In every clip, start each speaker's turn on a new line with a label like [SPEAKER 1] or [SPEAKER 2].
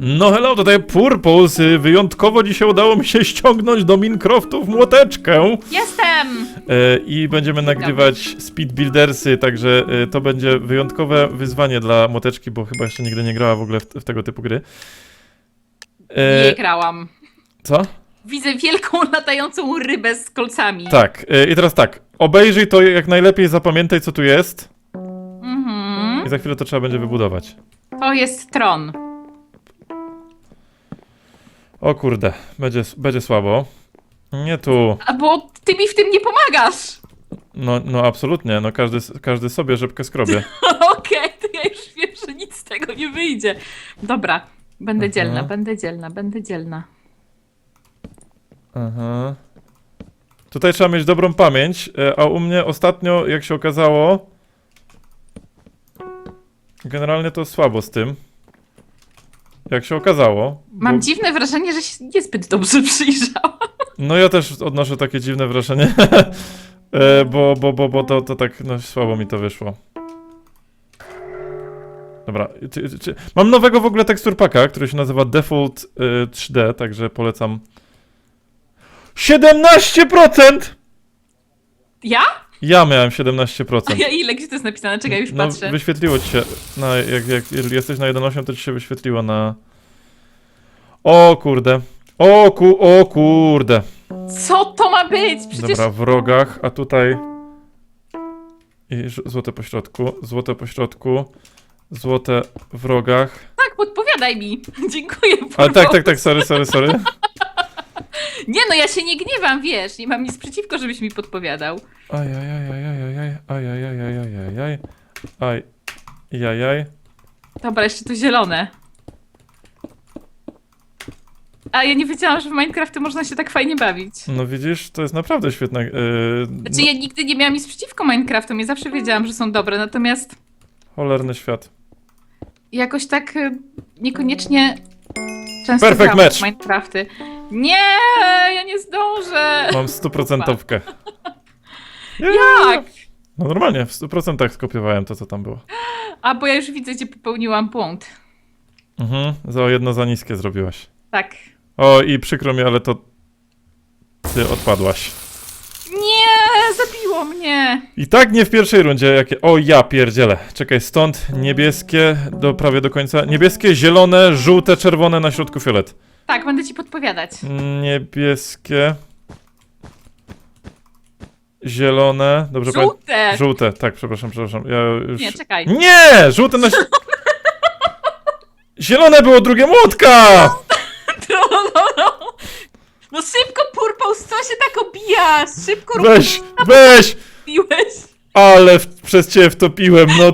[SPEAKER 1] No hello, tutaj Purpose. Wyjątkowo dzisiaj udało mi się ściągnąć do Minecraftów młoteczkę.
[SPEAKER 2] Jestem!
[SPEAKER 1] E, I będziemy nagrywać Speed Buildersy, także e, to będzie wyjątkowe wyzwanie dla młoteczki, bo chyba jeszcze nigdy nie grała w ogóle w, w tego typu gry. E,
[SPEAKER 2] Nie grałam.
[SPEAKER 1] co?
[SPEAKER 2] Widzę wielką latającą rybę z kolcami.
[SPEAKER 1] Tak, e, i teraz tak. Obejrzyj to jak najlepiej, zapamiętaj co tu jest
[SPEAKER 2] Mhm.
[SPEAKER 1] i za chwilę to trzeba będzie wybudować.
[SPEAKER 2] To jest tron.
[SPEAKER 1] O kurde, będzie, będzie słabo. Nie tu.
[SPEAKER 2] A bo ty mi w tym nie pomagasz.
[SPEAKER 1] No, no absolutnie, no każdy, każdy sobie rzepkę skrobie.
[SPEAKER 2] Okej, to ja już wiem, że nic z tego nie wyjdzie. Dobra, będę
[SPEAKER 1] Aha.
[SPEAKER 2] dzielna, będę dzielna, będę dzielna.
[SPEAKER 1] Aha. Tutaj trzeba mieć dobrą pamięć, e, a u mnie ostatnio, jak się okazało, generalnie to słabo z tym. Jak się okazało.
[SPEAKER 2] Mam
[SPEAKER 1] bo,
[SPEAKER 2] dziwne wrażenie, że się niezbyt dobrze przyjrzałam.
[SPEAKER 1] no ja też odnoszę takie dziwne wrażenie, e, bo, bo, bo, bo to, to tak no, słabo mi to wyszło. Dobra, czy, czy, mam nowego w ogóle teksturpaka, który się nazywa Default e, 3D, także polecam. 17%!
[SPEAKER 2] Ja?
[SPEAKER 1] Ja miałem 17%.
[SPEAKER 2] A ja ile? Gdzie to jest napisane? Czekaj, już
[SPEAKER 1] no,
[SPEAKER 2] patrzę.
[SPEAKER 1] wyświetliło ci się, na, jak, jak jesteś na 1.8, to ci się wyświetliło na... O kurde. O ku, o kurde.
[SPEAKER 2] Co to ma być? Przecież
[SPEAKER 1] Dobra, w rogach, a tutaj... I ż- złote po środku, złote po środku, złote w rogach.
[SPEAKER 2] tak, podpowiadaj mi. Dziękuję.
[SPEAKER 1] Ale tak, tak, tak, sorry, sorry, sorry.
[SPEAKER 2] Nie no, ja się nie gniewam, wiesz. Nie mam nic przeciwko, żebyś mi podpowiadał.
[SPEAKER 1] Aj, aj, aj, aj, aj, aj, aj, aj, aj, aj, aj, aj, aj, aj, jaj, jaj.
[SPEAKER 2] Dobra, jeszcze to zielone. A ja nie wiedziałam, że w Minecrafcie można się tak fajnie bawić.
[SPEAKER 1] No widzisz, to jest naprawdę świetne. Yy,
[SPEAKER 2] Znaczy ja nigdy nie miałam nic przeciwko Minecraftom, ja zawsze wiedziałam, że są dobre, natomiast
[SPEAKER 1] Cholerny świat.
[SPEAKER 2] jakoś tak y, niekoniecznie często
[SPEAKER 1] Perfect
[SPEAKER 2] grałam
[SPEAKER 1] match.
[SPEAKER 2] w Minecrafty. Nie, ja nie zdążę.
[SPEAKER 1] Mam stuprocentowkę.
[SPEAKER 2] Jak?
[SPEAKER 1] No normalnie, w 100% skopiowałem to, co tam było.
[SPEAKER 2] A bo ja już widzę, gdzie popełniłam błąd.
[SPEAKER 1] Mhm, za jedno za niskie zrobiłaś.
[SPEAKER 2] Tak.
[SPEAKER 1] O, i przykro mi, ale to ty odpadłaś.
[SPEAKER 2] Nie, zabiło mnie.
[SPEAKER 1] I tak nie w pierwszej rundzie, jakie... O, ja pierdzielę. Czekaj, stąd niebieskie do prawie do końca. Niebieskie, zielone, żółte, czerwone, na środku fiolet.
[SPEAKER 2] Tak, będę ci podpowiadać.
[SPEAKER 1] Niebieskie. Zielone, dobrze?
[SPEAKER 2] Żółte.
[SPEAKER 1] Żółte, tak, przepraszam, przepraszam. Ja już...
[SPEAKER 2] Nie, czekaj.
[SPEAKER 1] Nie! Żółte na... Zielone było drugie młotka!
[SPEAKER 2] No szybko, Purpose, co się tak obijasz? Szybko
[SPEAKER 1] Weź, weź!
[SPEAKER 2] robiłeś.
[SPEAKER 1] Ale w, przez ciebie wtopiłem, no
[SPEAKER 2] No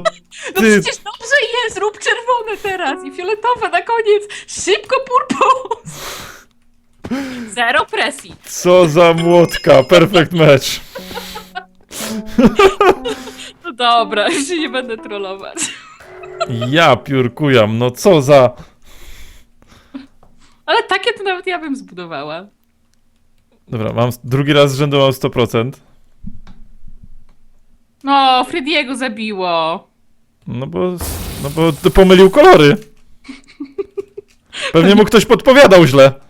[SPEAKER 1] ty...
[SPEAKER 2] przecież dobrze jest, rób czerwone teraz i fioletowe na koniec. Szybko, Purpose. Zero presji.
[SPEAKER 1] Co za młotka, perfect match.
[SPEAKER 2] No dobra, już się nie będę trollować.
[SPEAKER 1] Ja piórkujam, no co za...
[SPEAKER 2] Ale takie to nawet ja bym zbudowała.
[SPEAKER 1] Dobra, mam drugi raz z rzędu mam 100%.
[SPEAKER 2] No, Frediego zabiło.
[SPEAKER 1] No bo... No bo to pomylił kolory. Pewnie mu ktoś podpowiadał źle.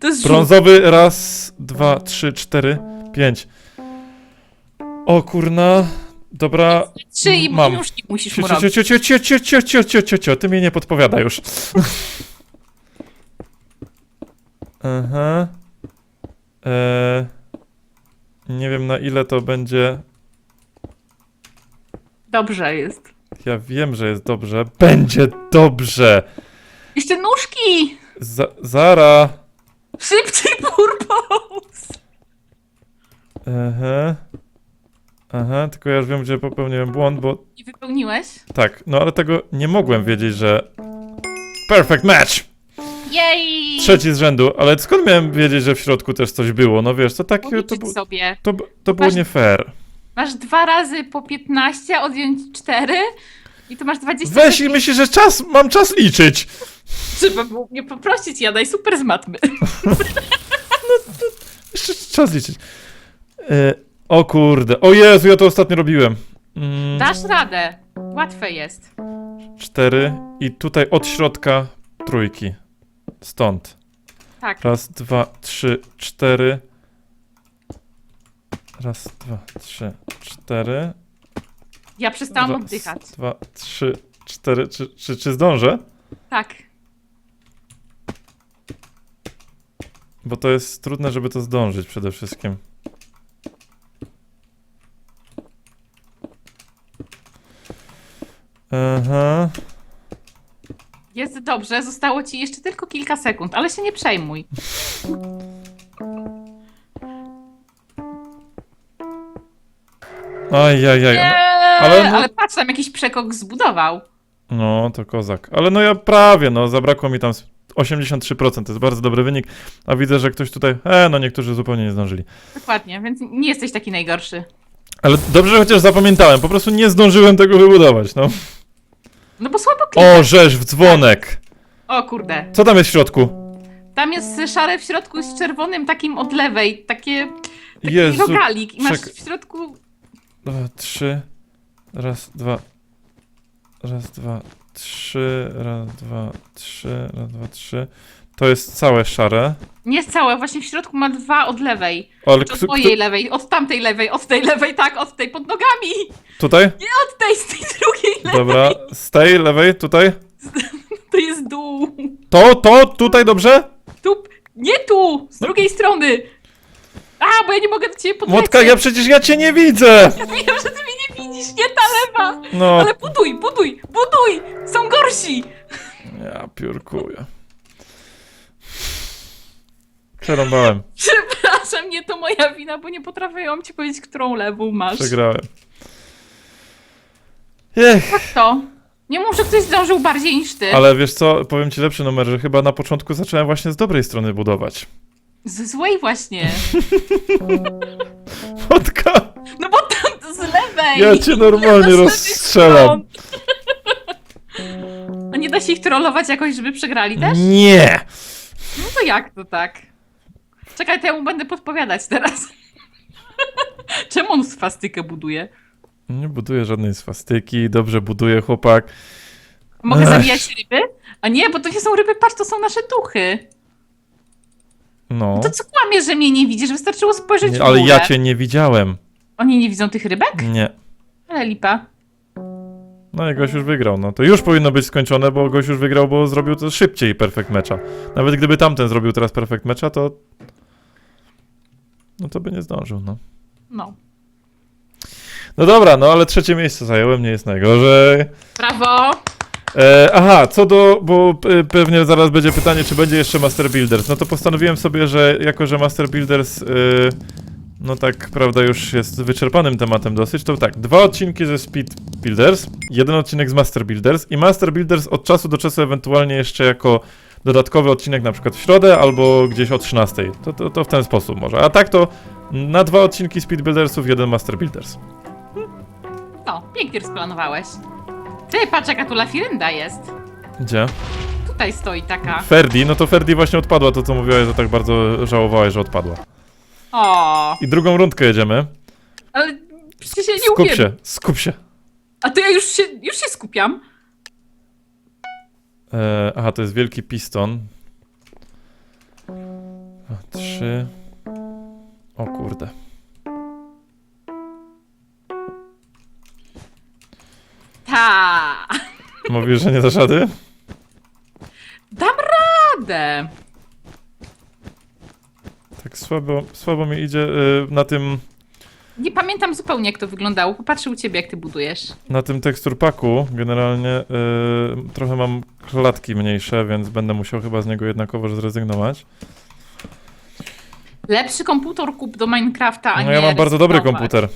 [SPEAKER 2] To jest.
[SPEAKER 1] Brązowy, raz, dwa, trzy, cztery, pięć. O kurna, dobra.
[SPEAKER 2] Trzy i
[SPEAKER 1] Mam.
[SPEAKER 2] już nie musisz
[SPEAKER 1] Cio,
[SPEAKER 2] mu
[SPEAKER 1] cio,
[SPEAKER 2] robić.
[SPEAKER 1] cio, cio, cio, cio, cio, cio, cio, cio, cio, ty mnie nie podpowiada już. Aha. Eee, nie wiem na ile to będzie.
[SPEAKER 2] Dobrze jest.
[SPEAKER 1] Ja wiem, że jest dobrze. Będzie dobrze.
[SPEAKER 2] Jeszcze nóżki!
[SPEAKER 1] Za, Zara.
[SPEAKER 2] Szybciej, Purpose!
[SPEAKER 1] Aha. Aha, tylko ja już wiem, gdzie popełniłem błąd, bo
[SPEAKER 2] Nie wypełniłeś?
[SPEAKER 1] Tak, no ale tego nie mogłem wiedzieć, że. Perfect match!
[SPEAKER 2] Jej!
[SPEAKER 1] Trzeci z rzędu, ale skąd miałem wiedzieć, że w środku też coś było? No wiesz, to tak. To, bu-
[SPEAKER 2] sobie.
[SPEAKER 1] to, to było nie fair.
[SPEAKER 2] Masz dwa razy po 15, odjąć 4 i to masz 20.
[SPEAKER 1] Weź i myślisz, że czas, mam czas liczyć.
[SPEAKER 2] Trzeba było mnie poprosić, ja daj super z matmy.
[SPEAKER 1] Jeszcze czas liczyć. E, o kurde, o Jezu, ja to ostatnio robiłem. Mm,
[SPEAKER 2] Dasz radę. Łatwe jest.
[SPEAKER 1] cztery i tutaj od środka trójki. Stąd.
[SPEAKER 2] Tak.
[SPEAKER 1] Raz, dwa, trzy, cztery. Raz, dwa, trzy, cztery.
[SPEAKER 2] Ja przestałam
[SPEAKER 1] Raz,
[SPEAKER 2] oddychać.
[SPEAKER 1] dwa, trzy, cztery. Czy, czy, czy zdążę?
[SPEAKER 2] Tak.
[SPEAKER 1] Bo to jest trudne, żeby to zdążyć przede wszystkim. Aha.
[SPEAKER 2] Jest dobrze, zostało ci jeszcze tylko kilka sekund, ale się nie przejmuj.
[SPEAKER 1] Ajajaj.
[SPEAKER 2] Nie,
[SPEAKER 1] ale
[SPEAKER 2] ale,
[SPEAKER 1] no-
[SPEAKER 2] patrz, tam jakiś przekok zbudował.
[SPEAKER 1] No, to kozak. Ale no ja prawie, no, zabrakło mi tam z 83%, to jest bardzo dobry wynik. A widzę, że ktoś tutaj, e, no niektórzy zupełnie nie zdążyli.
[SPEAKER 2] Dokładnie, więc nie jesteś taki najgorszy.
[SPEAKER 1] Ale dobrze, że chociaż zapamiętałem, po prostu nie zdążyłem tego wybudować, no.
[SPEAKER 2] No bo słabo klikasz.
[SPEAKER 1] O, rzeź w dzwonek.
[SPEAKER 2] O kurde.
[SPEAKER 1] Co tam jest w środku?
[SPEAKER 2] Tam jest szare w środku z czerwonym takim od lewej, takie taki
[SPEAKER 1] Jezu.
[SPEAKER 2] rogalik i masz
[SPEAKER 1] czek-
[SPEAKER 2] w środku...
[SPEAKER 1] Dwa, trzy. Raz, dwa. Raz, dwa, trzy. Raz, dwa, trzy. Raz, dwa, trzy. To jest całe szare.
[SPEAKER 2] Nie jest całe, właśnie w środku ma dwa od lewej.
[SPEAKER 1] Ale
[SPEAKER 2] Czy od
[SPEAKER 1] kto,
[SPEAKER 2] mojej
[SPEAKER 1] kto,
[SPEAKER 2] lewej, od tamtej lewej, od tej lewej, tak, od tej pod nogami.
[SPEAKER 1] tutaj?
[SPEAKER 2] Od tej, z tej drugiej lewej.
[SPEAKER 1] Dobra. Z tej lewej, tutaj?
[SPEAKER 2] To jest dół.
[SPEAKER 1] To, to, tutaj dobrze?
[SPEAKER 2] Tu, nie tu, z drugiej strony. A, bo ja nie mogę do ciebie podlecieć.
[SPEAKER 1] Młotka, ja przecież ja cię nie widzę!
[SPEAKER 2] Ja wiem, że ty mnie nie widzisz, nie ta lewa.
[SPEAKER 1] No.
[SPEAKER 2] Ale buduj, buduj, buduj. Są gorsi.
[SPEAKER 1] Ja piórkuję. Przerąbałem.
[SPEAKER 2] Przepraszam, nie to moja wina, bo nie potrafiłam ci powiedzieć, którą lewą masz.
[SPEAKER 1] Przegrałem. Ech,
[SPEAKER 2] Jak to? Nie mów, że ktoś zdążył bardziej niż ty.
[SPEAKER 1] ale wiesz co, powiem ci lepszy numer, że chyba na początku zacząłem właśnie z dobrej strony budować.
[SPEAKER 2] Z złej właśnie.
[SPEAKER 1] Młotka,
[SPEAKER 2] No bo tam z lewej.
[SPEAKER 1] ja cię normalnie rozstrzelam.
[SPEAKER 2] A nie da się ich trollować jakoś, żeby przegrali też?
[SPEAKER 1] Nie!
[SPEAKER 2] No to jak to tak? Czekaj, to ja mu będę podpowiadać teraz. Czemu on swastykę buduje?
[SPEAKER 1] Nie buduję żadnej swastyki, dobrze buduje chłopak.
[SPEAKER 2] Mogę
[SPEAKER 1] Ech.
[SPEAKER 2] zabijać ryby? A nie, bo to nie są ryby, patrz, to są nasze duchy.
[SPEAKER 1] No.
[SPEAKER 2] To co kłamiesz, że mnie nie widzisz? Wystarczyło spojrzeć
[SPEAKER 1] Nie,
[SPEAKER 2] w
[SPEAKER 1] ale
[SPEAKER 2] górę.
[SPEAKER 1] ja cię nie widziałem.
[SPEAKER 2] Oni nie widzą tych rybek?
[SPEAKER 1] Nie.
[SPEAKER 2] Ale lipa.
[SPEAKER 1] No i gość już wygrał, no to już powinno być skończone, bo gość już wygrał, bo zrobił to szybciej perfect mecza. Nawet gdyby tamten zrobił teraz perfect mecza, to... No to by nie zdążył, no.
[SPEAKER 2] No.
[SPEAKER 1] No dobra, no ale trzecie miejsce zająłem, nie jest najgorzej.
[SPEAKER 2] Brawo!
[SPEAKER 1] E, aha, co do, bo pewnie zaraz będzie pytanie, czy będzie jeszcze Master Builders. No to postanowiłem sobie, że jako, że Master Builders, e, no tak, prawda, już jest wyczerpanym tematem dosyć, to tak, dwa odcinki ze Speed Builders, jeden odcinek z Master Builders i Master Builders od czasu do czasu ewentualnie jeszcze jako dodatkowy odcinek na przykład w środę albo gdzieś o 13. To, to, to w ten sposób może. A tak to na dwa odcinki Speed Buildersów, jeden Master Builders.
[SPEAKER 2] No, pięknie rozplanowałeś. Ty, patrz jaka tu lafirynda jest.
[SPEAKER 1] Gdzie?
[SPEAKER 2] Tutaj stoi taka.
[SPEAKER 1] Ferdi, no to Ferdi właśnie odpadła, to co mówiłaś, że tak bardzo żałowałeś, że odpadła.
[SPEAKER 2] O,
[SPEAKER 1] I drugą rundkę jedziemy.
[SPEAKER 2] ale przecież ja nie
[SPEAKER 1] Skup
[SPEAKER 2] umiem.
[SPEAKER 1] się, skup się.
[SPEAKER 2] A to ja już się, już się skupiam.
[SPEAKER 1] E, aha, to jest wielki piston. Trzy. O kurde. Mówisz, że nie dasz rady?
[SPEAKER 2] Dam radę.
[SPEAKER 1] Tak słabo, słabo mi idzie e, na tym,
[SPEAKER 2] Nie pamiętam zupełnie jak to wyglądało. Popatrzę u ciebie jak ty budujesz.
[SPEAKER 1] na tym teksturpaku. Generalnie e, trochę mam klatki mniejsze, więc będę musiał chyba z niego jednakowoż zrezygnować.
[SPEAKER 2] Lepszy komputer kup do Minecrafta, a
[SPEAKER 1] No
[SPEAKER 2] nie
[SPEAKER 1] ja mam bardzo dobry komputer.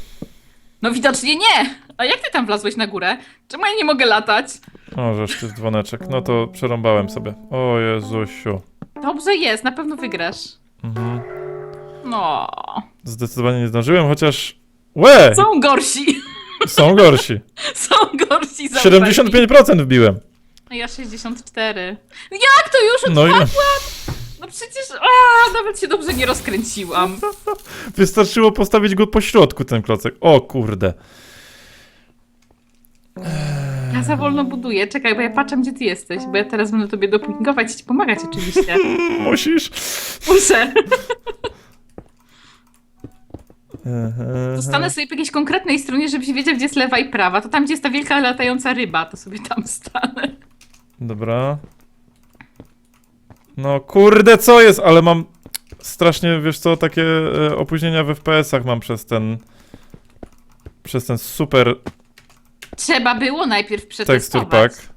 [SPEAKER 2] No widocznie nie. A jak ty tam wlazłeś na górę? Czemu ja nie mogę latać?
[SPEAKER 1] O, żeż ty dzwoneczek. No to przerąbałem sobie. O Jezusiu.
[SPEAKER 2] Dobrze jest, na pewno wygrasz.
[SPEAKER 1] Mhm.
[SPEAKER 2] No.
[SPEAKER 1] Zdecydowanie nie zdążyłem, chociaż... Łe!
[SPEAKER 2] Są gorsi.
[SPEAKER 1] Są gorsi.
[SPEAKER 2] Są gorsi. mi.
[SPEAKER 1] 75% wbiłem.
[SPEAKER 2] A ja 64. Jak to już?
[SPEAKER 1] No i
[SPEAKER 2] No przecież. A, nawet się dobrze nie rozkręciłam.
[SPEAKER 1] wystarczyło postawić go po środku, ten klocek. O kurde.
[SPEAKER 2] Ja za wolno buduję. Czekaj, bo ja patrzę, gdzie ty jesteś, bo ja teraz będę tobie dopingować i ci pomagać oczywiście.
[SPEAKER 1] Musisz.
[SPEAKER 2] Muszę. Zostanę sobie po jakiejś konkretnej stronie, żebyś wiedział, gdzie jest lewa i prawa. To tam, gdzie jest ta wielka latająca ryba, to sobie tam stanę.
[SPEAKER 1] Dobra. No kurde, co jest? Ale mam strasznie, wiesz co, takie e, opóźnienia w FPS-ach mam przez ten... Przez ten super
[SPEAKER 2] Trzeba było najpierw
[SPEAKER 1] tekstur
[SPEAKER 2] przetestować.
[SPEAKER 1] pack.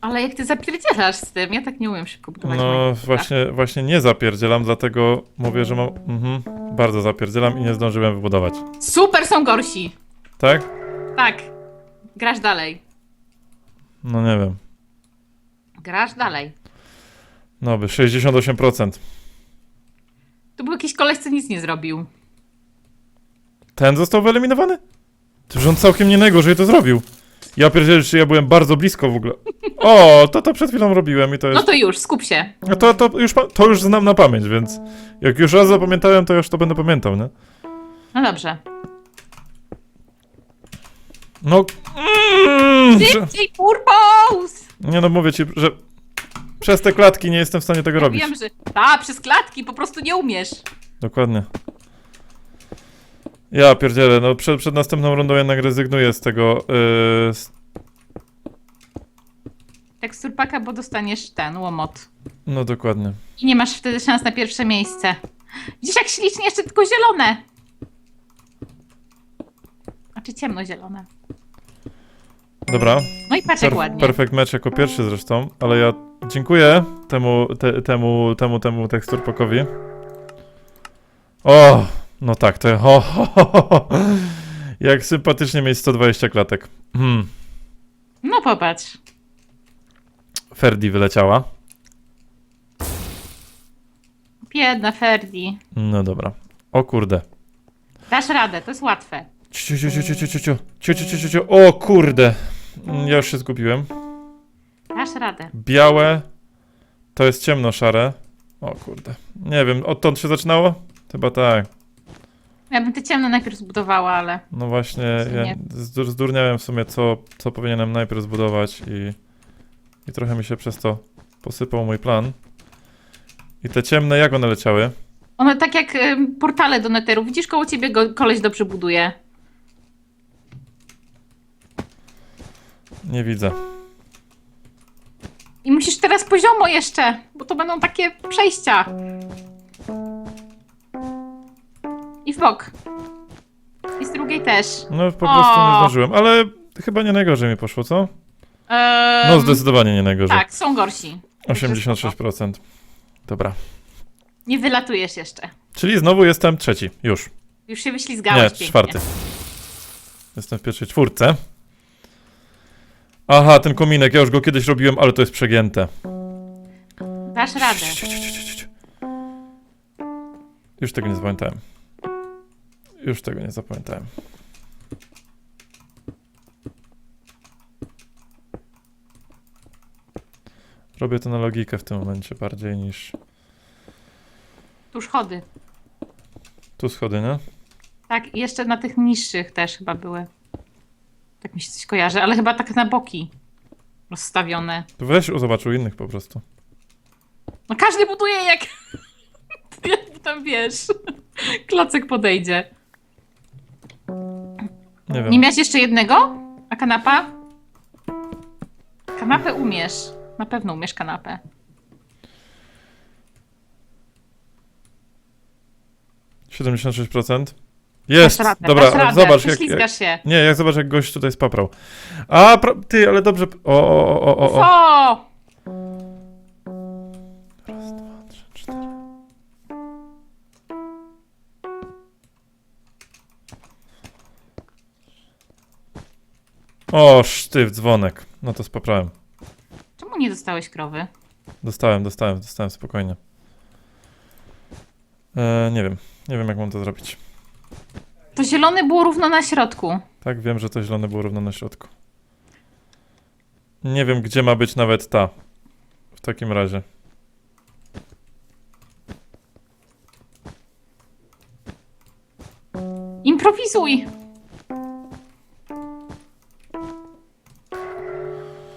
[SPEAKER 2] Ale jak ty zapierdzielasz z tym, ja tak nie umiem szybko budować
[SPEAKER 1] No
[SPEAKER 2] Minecrafta.
[SPEAKER 1] właśnie, właśnie nie zapierdzielam, dlatego mówię, że mam... Mhm, bardzo zapierdzielam i nie zdążyłem wybudować.
[SPEAKER 2] Super są gorsi.
[SPEAKER 1] Tak?
[SPEAKER 2] Tak. Grasz dalej.
[SPEAKER 1] No nie wiem.
[SPEAKER 2] Grasz dalej.
[SPEAKER 1] No by 68%.
[SPEAKER 2] Tu był jakiś koleś, co nic nie zrobił.
[SPEAKER 1] Ten został wyeliminowany? To że on całkiem nie najgorzej to zrobił. Ja pierdzielę, czy ja byłem bardzo blisko w ogóle. O, to to przed chwilą robiłem i to
[SPEAKER 2] No
[SPEAKER 1] jest...
[SPEAKER 2] to już, skup się.
[SPEAKER 1] No to, to, już, pa- to już znam na pamięć, więc jak już raz zapamiętałem, to już to będę pamiętał, nie?
[SPEAKER 2] No dobrze.
[SPEAKER 1] No... Mm,
[SPEAKER 2] Szybciej, purpose!
[SPEAKER 1] nie no, mówię ci, że przez te klatki nie jestem w stanie tego robić.
[SPEAKER 2] wiem, że... Ta, przez klatki, po prostu nie umiesz.
[SPEAKER 1] Dokładnie. Ja pierdzielę, no przed, przed następną rundą jednak rezygnuję z tego... Yy, z,
[SPEAKER 2] Teksturpaka, bo dostaniesz ten łomot.
[SPEAKER 1] no dokładnie.
[SPEAKER 2] I nie masz wtedy szans na pierwsze miejsce. Widzisz, jak ślicznie jeszcze tylko zielone. Znaczy ciemnozielone.
[SPEAKER 1] Dobra.
[SPEAKER 2] No i patrz jak ładnie.
[SPEAKER 1] perfect match jako pierwszy zresztą, ale ja dziękuję temu, te, temu, temu, temu teksturpakowi. O, no tak, to ho, ho, ho, ho. Jak sympatycznie mieć 120 klatek. Hmm.
[SPEAKER 2] No popatrz.
[SPEAKER 1] Ferdi wyleciała.
[SPEAKER 2] Biedna Ferdi.
[SPEAKER 1] No dobra. O kurde.
[SPEAKER 2] Dasz radę, to jest łatwe.
[SPEAKER 1] Ciu, ciu, ciu, ciu, ciu, ciu, ciu. Ciu, ciu, ciu, ciu, ciu. O kurde. Mm, Ja już się zgubiłem.
[SPEAKER 2] Dasz radę.
[SPEAKER 1] Białe. To jest ciemno-szare. O kurde. Nie wiem, odtąd się zaczynało? Chyba tak.
[SPEAKER 2] Ja bym te ciemne najpierw zbudowała, ale...
[SPEAKER 1] No właśnie, ja zdur- zdurniałem w sumie, co, co powinienem najpierw zbudować i, i trochę mi się przez to posypał mój plan. I te ciemne, jak one leciały?
[SPEAKER 2] One tak jak ym, portale do neteru. Widzisz, koło ciebie go koleś dobrze buduje.
[SPEAKER 1] Nie widzę.
[SPEAKER 2] I musisz teraz poziomo jeszcze, bo to będą takie przejścia. I w bok. I z drugiej też.
[SPEAKER 1] No po prostu nie
[SPEAKER 2] O.
[SPEAKER 1] zdążyłem, ale chyba nie najgorzej mi poszło, co?
[SPEAKER 2] Ehm,
[SPEAKER 1] No zdecydowanie nie najgorzej.
[SPEAKER 2] Tak, są gorsi.
[SPEAKER 1] 86%. Dobra.
[SPEAKER 2] Nie wylatujesz jeszcze.
[SPEAKER 1] Czyli znowu jestem trzeci, już.
[SPEAKER 2] Już się wyślizgałeś
[SPEAKER 1] Nie,
[SPEAKER 2] pięknie.
[SPEAKER 1] czwarty. Jestem w pierwszej czwórce. Aha, ten kominek, ja już go kiedyś robiłem, ale to jest przegięte.
[SPEAKER 2] Dasz radę.
[SPEAKER 1] Już tego nie zapamiętałem. Już tego nie zapamiętałem. Robię to na logikę w tym momencie bardziej niż
[SPEAKER 2] Tuż chody.
[SPEAKER 1] tu schody, nie?
[SPEAKER 2] Tak, i jeszcze na tych niższych też chyba były. Tak mi się coś kojarzy, ale chyba tak na boki rozstawione.
[SPEAKER 1] To weź zobaczył innych po prostu.
[SPEAKER 2] No każdy buduje jak... jak tam wiesz. Klocek podejdzie.
[SPEAKER 1] Nie wiem.
[SPEAKER 2] Nie miałeś jeszcze jednego? A kanapa? Kanapę umiesz. Na pewno umiesz kanapę.
[SPEAKER 1] nie 76%. Jest!
[SPEAKER 2] Radę,
[SPEAKER 1] Dobra,
[SPEAKER 2] radę.
[SPEAKER 1] zobacz jak,
[SPEAKER 2] Prześlizgasz
[SPEAKER 1] jak...
[SPEAKER 2] się.
[SPEAKER 1] Nie, jak zobacz jak gość tutaj spaprał. A, pra... ty, ale dobrze... O, o, o, o, o.
[SPEAKER 2] O!
[SPEAKER 1] Raz, dwa, trzy, cztery. O, sztyw, dzwonek. No to spaprałem.
[SPEAKER 2] Czemu nie dostałeś krowy?
[SPEAKER 1] Dostałem, dostałem, dostałem spokojnie. E, nie wiem, nie wiem jak mam to zrobić.
[SPEAKER 2] To zielone było równo na środku.
[SPEAKER 1] Tak, wiem, że to zielone było równo na środku. Nie wiem, gdzie ma być nawet ta. W takim razie.
[SPEAKER 2] Improwizuj!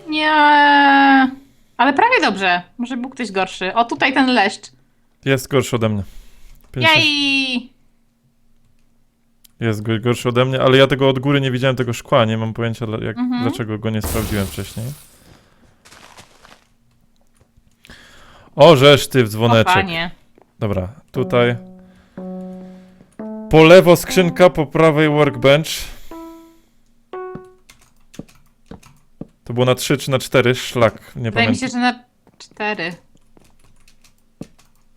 [SPEAKER 2] Nie. Ale prawie dobrze. Może był ktoś gorszy. O, tutaj ten leszcz.
[SPEAKER 1] Jest gorszy ode mnie. 50.
[SPEAKER 2] Jej!
[SPEAKER 1] Jest go- gorszy ode mnie, ale ja tego od góry nie widziałem tego szkła, nie mam pojęcia jak,
[SPEAKER 2] Mhm.
[SPEAKER 1] dlaczego go nie sprawdziłem wcześniej. O, żeż ty w
[SPEAKER 2] O,
[SPEAKER 1] dzwoneczek.
[SPEAKER 2] panie.
[SPEAKER 1] Dobra, tutaj. Po lewo skrzynka, po prawej workbench. To było na 3 czy na 4? Szlak, nie
[SPEAKER 2] Wydaje mi
[SPEAKER 1] pamiętam.
[SPEAKER 2] się, że na cztery.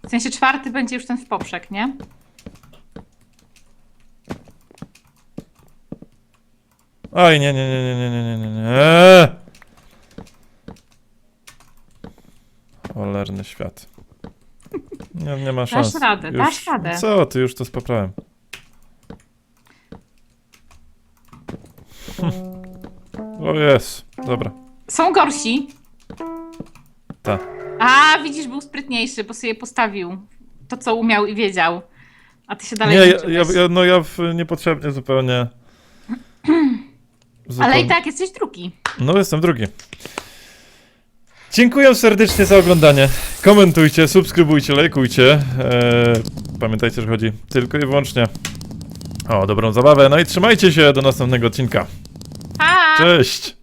[SPEAKER 2] W sensie czwarty będzie już ten w poprzek, nie?
[SPEAKER 1] Aj, nie, nie, nie, nie, nie, nie, nie, nie, nie. Cholerny świat. Nie, nie ma szans.
[SPEAKER 2] radę,
[SPEAKER 1] już,
[SPEAKER 2] dasz radę.
[SPEAKER 1] Co, ty już to spoprawałem. O jest, dobra.
[SPEAKER 2] Są gorsi.
[SPEAKER 1] Tak.
[SPEAKER 2] A, widzisz, był sprytniejszy, bo sobie postawił to, co umiał i wiedział. A ty się dalej
[SPEAKER 1] Nie, ja,
[SPEAKER 2] męczyłeś.
[SPEAKER 1] ja, ja, no ja w, niepotrzebnie zupełnie.
[SPEAKER 2] Ale i tak jesteś drugi.
[SPEAKER 1] No, jestem drugi. Dziękuję serdecznie za oglądanie. Komentujcie, subskrybujcie, lajkujcie. Eee, pamiętajcie, że chodzi tylko i wyłącznie o dobrą zabawę. No i trzymajcie się do następnego odcinka.
[SPEAKER 2] Pa!
[SPEAKER 1] Cześć!